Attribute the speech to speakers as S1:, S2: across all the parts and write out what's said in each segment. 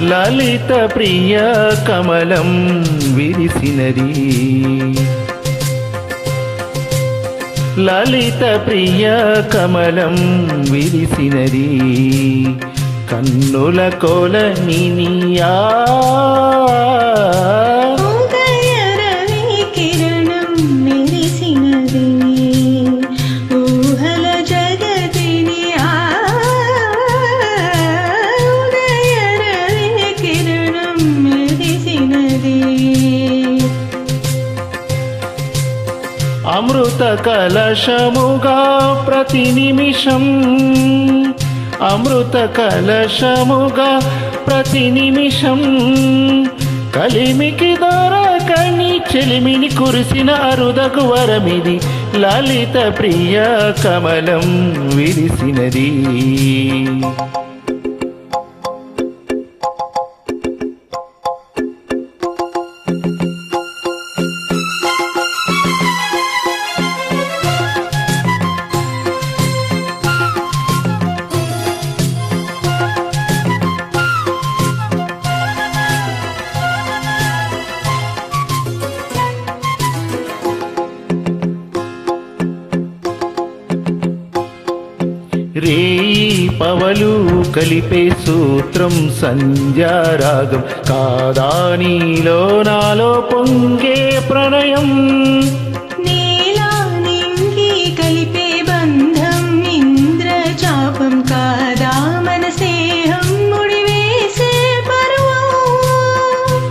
S1: లలిత ప్రియ కమలం విరిసినది. లలిత ప్రియ కమలం విరిసినది. కన్నుల కొలనియా
S2: ఉదయ
S1: కలశముగా ప్రతి నిమిషం. అమృత కలశముగా ప్రతి నిమిషం. కలిమికి దొరకని చెలిమిని కురిసిన అరుదకు వరమిది లలిత ప్రియ కమలం విరిసినది. పవలు కలిపే సూత్రం సంధ్యారాగం కాదా నీలో నాలో పొంగే ప్రణయం.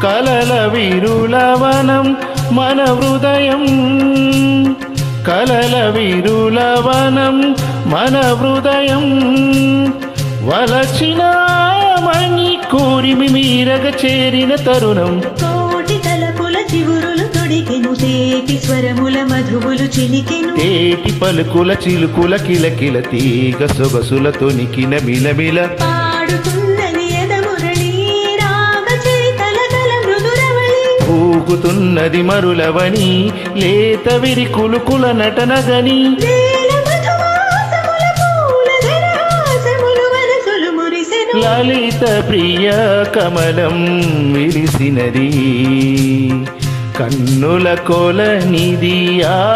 S1: కలల విరులవనం మన హృదయం. కలల విరులవనం మన హృదయం వలచిన మణి కూరిమి మీరగ చేరిన తరుణం.
S2: కోటి తలపుల చివురులు తేటి స్వరముల మధువులు చిలికెను
S1: తేటి పలుకుల చిలుకుల కిలకిల తీగ సొగసుల తొనికిన మిలమిల
S2: పాడుతున్నది
S1: ఊగుతున్నది మరులవని లేత విరికులుకుల నటనగని. లలిత ప్రియ కమలం విరిసినది. కన్నుల కొల నిదియా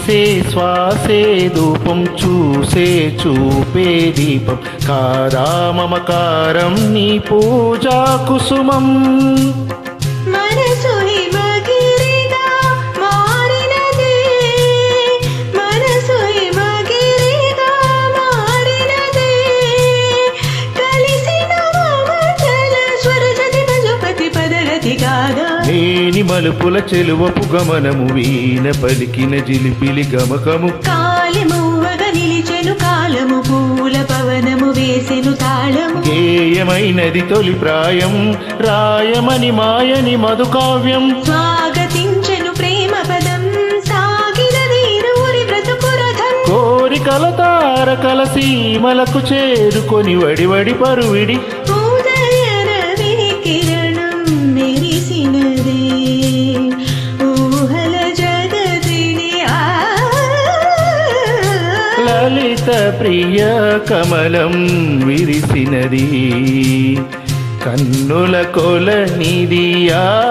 S1: తీసే శ్వాసే రూపం చూసే చూపే దీపం. కారామమకారం నీ పూజా కుసుమం.
S2: మనసు హిమగిరిగా
S1: లేని మలుపుల చెలువపు గమనము వీణ పలికిన జిలిపిలి గమకము.
S2: కాలమువగ నిలిచెను కాలము పూల పవనము వేసెను తాళము.
S1: గేయమైనది తొలి ప్రాయం రాయమని మాయని మధుకావ్యం.
S2: స్వాగతించెను ప్రేమ పదం సాగినది ఇరువురి బ్రతుకు రథం.
S1: కోరికల తారకల సీమలకు చేరుకొని వడివడి పరువిడి ప్రియ కమలం విరిసినది. కన్నుల కొల నిదియా.